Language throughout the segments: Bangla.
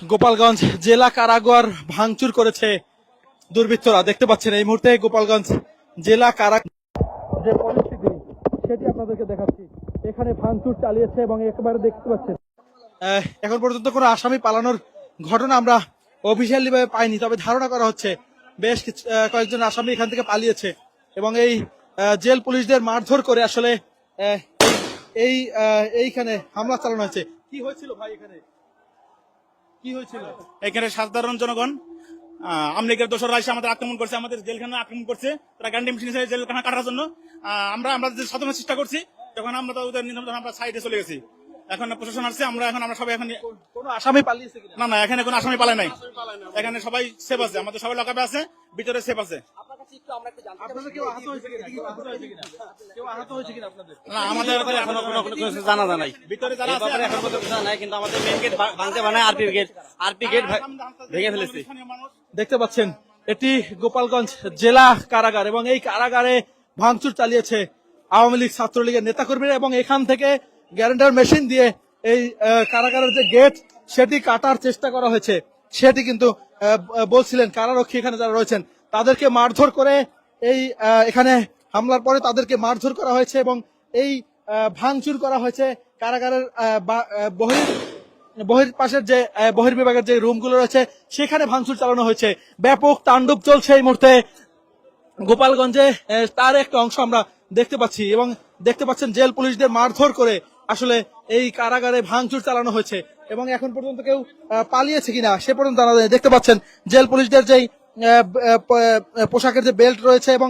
গোপালগঞ্জ জেলা কারাগার ভাঙচুর করেছে দুর্বৃত্তরা। দেখতে পাচ্ছেন এই মুহূর্তে গোপালগঞ্জ জেলা কারা যে পরিস্থিতি সেটি আপনাদেরকে দেখাচ্ছি। এখানে ভাঙচুর চালিয়েছে এবং একেবারে দেখতে পাচ্ছেন। এখন পর্যন্ত কোনো আসামি পালানোর ঘটনা আমরা অফিসিয়ালি ভাবে পাইনি তবে ধারণা করা হচ্ছে বেশ কিছু কয়েকজন আসামি এখান থেকে পালিয়েছে এবং এই জেল পুলিশদের মারধর করে আসলে আহ, এই এইখানে হামলা চালানো হয়েছে। কি হয়েছিল ভাই এখানে? কি হয়েছিল? এখানে সাধারণ জনগণ আমলিগের দোষর এসে আমাদের আক্রমণ করছে আমাদের জেলখানা আক্রমণ করছে। তারা গান্ডি মেশিন জেলখানা কাটার জন্য আমরা আমরা যে সাধনের চেষ্টা করছি তখন আমরা তো ওদের নিধন আমরা সাইডে চলে গেছি। এখন প্রশাসন আসছে আমরা এখন আমরা সবাই এখন কোনো আসামি পালিয়েছে না না এখানে কোনো আসামি পালায় নাই। এখানে সবাই সেফ আছে আমাদের সবাই লকাপে আছে ভিতরে সেফ আছে। আপনাদের কেউ আহত হয়েছে কিনা? কেউ আহত হয়েছে কিনা? কেউ আহত হয়েছে কিনা আপনাদের? না আমাদের এখনও কোনো কিছু জানা যায় নাই। ভিতরে যারা আছে ব্যাপারে এখন পর্যন্ত জানা নাই কিন্তু আমাদের গেট ভাঙতে বানায় আরপি গেট আরপি গেট ভেঙে ফেলেছে। দেখতে পাচ্ছেন এটি গোপালগঞ্জ জেলা কারাগার এবং এই কারাগারে ভাঙচুর চালিয়েছে আওয়ামী লীগ ছাত্রলীগের নেতাকর্মীরা এবং এখান থেকে গ্যারেন্টার মেশিন দিয়ে এই কারাগারের যে গেট সেটি কাটার চেষ্টা করা হয়েছে। সেটি কিন্তু আহ, বলছিলেন কারারক্ষী এখানে যারা রয়েছেন তাদেরকে মারধর করে এই এখানে হামলার পরে তাদেরকে মারধর করা হয়েছে এবং এই ভাঙচুর করা হয়েছে কারাগারের বহির বহির পাশের যে আহ, বহির্বিভাগের যে রুমগুলো রয়েছে সেখানে ভাঙচুর চালানো হয়েছে। ব্যাপক তাণ্ডব চলছে এই মুহূর্তে। গোপালগঞ্জে তার একটা অংশ আমরা দেখতে পাচ্ছি এবং দেখতে পাচ্ছেন জেল পুলিশদের মারধর করে আসলে এই কারাগারে ভাঙচুর চালানো হয়েছে এবং এখন পর্যন্ত কেউ পালিয়েছে কিনা সে পর্যন্ত দেখতে পাচ্ছেন জেল পুলিশদের যেই পোশাকের যে বেল্ট রয়েছে এবং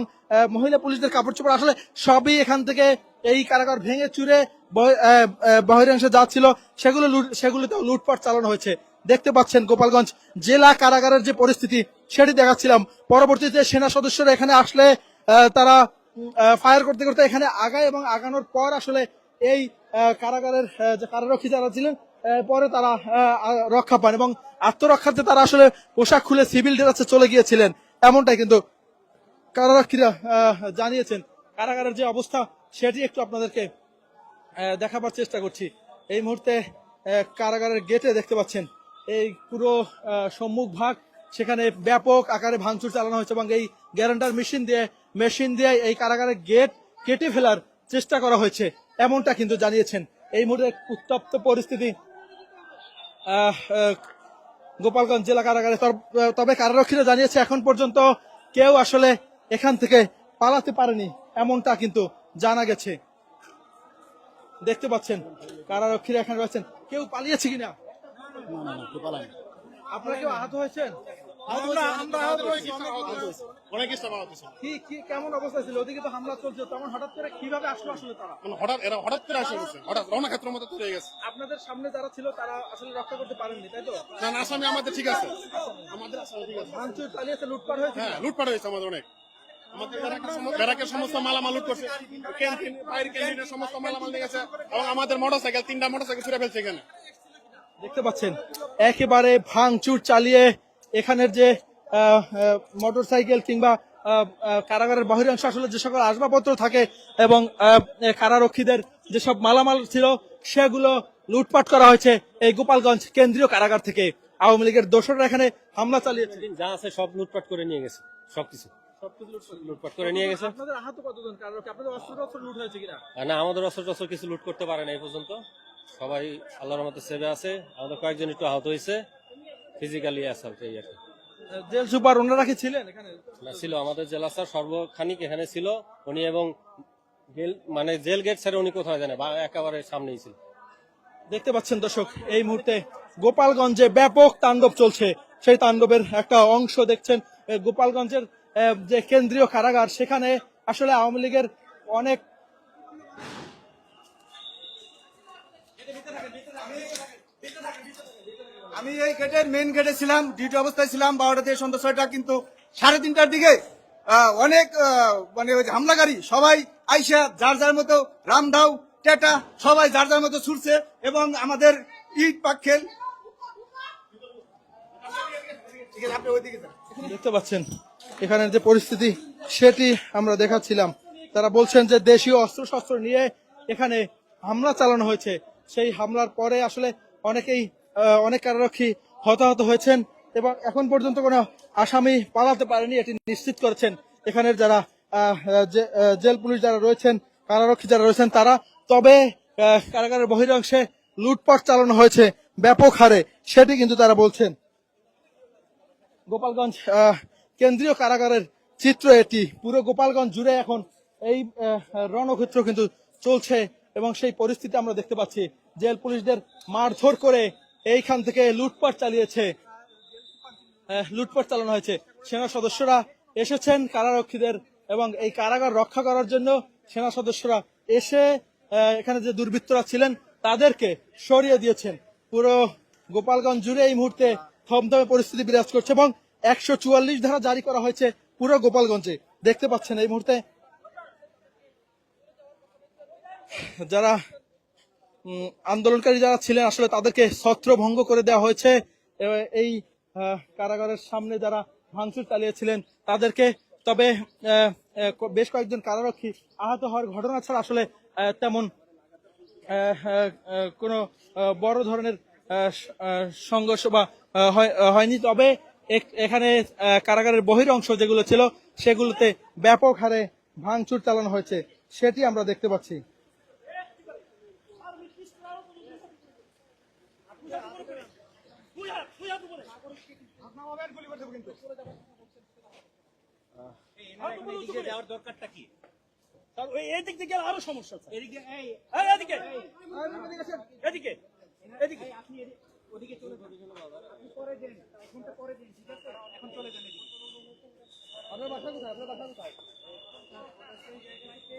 মহিলা পুলিশদের কাপড় চোপড়, আসলে সবই এখান থেকে এই কারাগার ভেঙে চুরে বহিরাংশে যাচ্ছিল। সেগুলো সেগুলোতেও লুটপাট চালানো হয়েছে। দেখতে পাচ্ছেন গোপালগঞ্জ জেলা কারাগারের যে পরিস্থিতি, সেটি দেখাচ্ছিলাম। পরবর্তীতে সেনা সদস্যরা এখানে আসলে তারা ফায়ার করতে করতে এখানে আগায় এবং আগানোর পর আসলে এই কারাগারের যে কারারক্ষী যারা ছিলেন পরে তারা রক্ষা পান এবং আত্মরক্ষার্থে তারা আসলে পোশাক খুলে সিভিল ড্রেসে চলে গিয়েছিলেন। এমনটাই কিন্তু কারারক্ষীরা জানিয়েছেন। কারাগারের যে অবস্থা, সেটি একটু আপনাদেরকে দেখাবার চেষ্টা করছি। এই মুহূর্তে কারাগারের গেটে দেখতে পাচ্ছেন। এই পুরো সম্মুখ ভাগ, সেখানে ব্যাপক আকারে ভাঙচুর চালানো হয়েছে এবং এই গ্যারান্টার মেশিন দিয়ে মেশিন দিয়ে এই কারাগারের গেট কেটে ফেলার চেষ্টা করা হয়েছে। এমনটা কিন্তু জানিয়েছেন। এই মুহূর্তে উত্তপ্ত পরিস্থিতি গোপালগঞ্জ জেলা কারাগারে তবে কারারক্ষীরা জানিয়েছে এখন পর্যন্ত কেউ আসলে এখান থেকে পালাতে পারেনি এমনটা কিন্তু জানা গেছে। দেখতে পাচ্ছেন কারারক্ষীরা এখানে রয়েছেন। কেউ পালিয়েছে কিনা? আপনারা কেউ আহত হয়েছেন? কেমন অবস্থা ছিল? ওদিকে তো হামলা চলছে তখন হঠাৎ করে কীভাবে আসলো আসলে তারা? মানে হঠাৎ এরা হঠাৎ করে আসে হঠাৎ রওনা ক্ষেত্রের মতো চলে গেছে। আপনাদের সামনে যারা ছিল তারা আসলে রক্ষা করতে পারেননি তাই তো? না না আসামি আমাদের ঠিক আছে। আমাদের আসামি ঠিক আছে। ভাঙচুর চালিয়েছে লুটপাট হয়েছে হ্যাঁ লুটপাট হয়েছে আমাদের অনেক। আমাদের ব্যারাকের ব্যারাকের সমস্ত মালামাল লুট করছে। ক্যান্টিন বাইরের ক্যান্টিনের সমস্ত মালামাল নিয়ে গেছে। এবং আমাদের মোটরসাইকেল তিনটা মোটরসাইকেল ছুড়ে ফেলছে এখানে। দেখতে পাচ্ছেন একেবারে ভাঙচুর চালিয়ে এখানের যে মোটর সাইকেল কিংবা কারাগারের বহিরাংশ আসলে যে সকল আসবাবপত্র থাকে এবং কারারক্ষীদের যেসব মালামাল ছিল সেগুলো লুটপাট করা হয়েছে এই গোপালগঞ্জ কেন্দ্রীয় কারাগার থেকে। আওয়ামী লীগের দোসররা এখানে হামলা চালিয়েছে। যা আছে সব লুটপাট করে নিয়ে গেছে সবকিছু। লুটপাট করে নিয়ে গেছে। না আমাদের অস্ত্র টস্ত্র কিছু লুট করতে পারে না এই পর্যন্ত। সবাই আল্লাহর মতো সেবে আছে। আমাদের কয়েকজন একটু আহত হয়েছে। ফিজিক্যালি অ্যাসাল্ট এই আর কি। জেল সুপার ওনারা কি ছিলেন এখানে? না ছিল। আমাদের জেলা স্যার সর্বখানিক এখানে ছিল। উনি এবং জেল মানে জেল গেট ছেড়ে উনি কোথায় জানে? বা একেবারে সামনেই ছিল। দেখতে পাচ্ছেন দর্শক এই মুহূর্তে গোপালগঞ্জে ব্যাপক তাণ্ডব চলছে। সেই তাণ্ডবের একটা অংশ দেখছেন গোপালগঞ্জের যে কেন্দ্রীয় কারাগার সেখানে আসলে আওয়ামী লীগের অনেক আমি এই গেটের মেন গেটে ছিলাম ডিউটি অবস্থায় ছিলাম, বারোটা থেকে সন্ধ্যা ছয়টা, কিন্তু সাড়ে তিনটার দিকে অনেক মানে হামলাকারী সবাই আইসা যার যার মতো রামধাও, টেটা, সবাই যার যার মতো ছুটছে এবং আমাদের ইট পাক্ষেল দেখতে পাচ্ছেন, এখানের যে পরিস্থিতি, সেটি আমরা দেখাচ্ছিলাম। তারা বলছেন যে দেশীয় অস্ত্র শস্ত্র নিয়ে এখানে হামলা চালানো হয়েছে। সেই হামলার পরে আসলে অনেকেই অনেক কারারক্ষী হতাহত হয়েছেন এবং এখন পর্যন্ত কোনো আসামি পালাতে পারেনি, এটি নিশ্চিত করেছেন। এখানের যারা জেল পুলিশ যারা রয়েছেন, কারারক্ষী যারা রয়েছেন, তারা তবে কারাগারের বহিরাংশে লুটপাট চালানো হয়েছে, ব্যাপক হারে, সেটি কিন্তু তারা বলছেন। গোপালগঞ্জ কেন্দ্রীয় কারাগারের চিত্র এটি। পুরো গোপালগঞ্জ জুড়ে এখন এই রণক্ষেত্র কিন্তু চলছে এবং সেই পরিস্থিতি আমরা দেখতে পাচ্ছি। জেল পুলিশদের মারধর করে এইখান থেকে লুটপাট চালিয়েছে। আহ, লুটপাট চালানো হয়েছে। সেনা সদস্যরা এসেছেন কারারক্ষীদের এবং এই কারাগার রক্ষা করার জন্য সেনা সদস্যরা এসে এখানে যে দুর্বৃত্তরা ছিলেন তাদেরকে সরিয়ে দিয়েছেন। পুরো গোপালগঞ্জ জুড়ে এই মুহূর্তে থমথমে পরিস্থিতি বিরাজ করছে এবং একশো চুয়াল্লিশ ধারা জারি করা হয়েছে পুরো গোপালগঞ্জে। দেখতে পাচ্ছেন এই মুহূর্তে যারা আন্দোলনকারী যারা ছিলেন, আসলে তাদেরকে ছত্রভঙ্গ করে দেওয়া হয়েছে। এই কারাগারের সামনে যারা ভাঙচুর চালিয়েছিলেন, তাদেরকে তবে বেশ কয়েকজন কারারক্ষী আহত হওয়ার ঘটনা ছাড়া আসলে তেমন কোনো বড় ধরনের সংঘর্ষ বা হয়- হয়নি। তবে এখানে কারাগারের বহির অংশ যেগুলো ছিল, সেগুলোতে ব্যাপক হারে ভাঙচুর চালানো হয়েছে। সেটি আমরা দেখতে পাচ্ছি। এদিক থেকে আরও সমস্যা এদিকে এদিকে। এদিকে এদিকে আপনার বাসা কোথায়? আপনার বাসা কোথায়?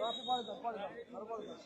আপনি পরে যান পরে যান আরও পরে যান।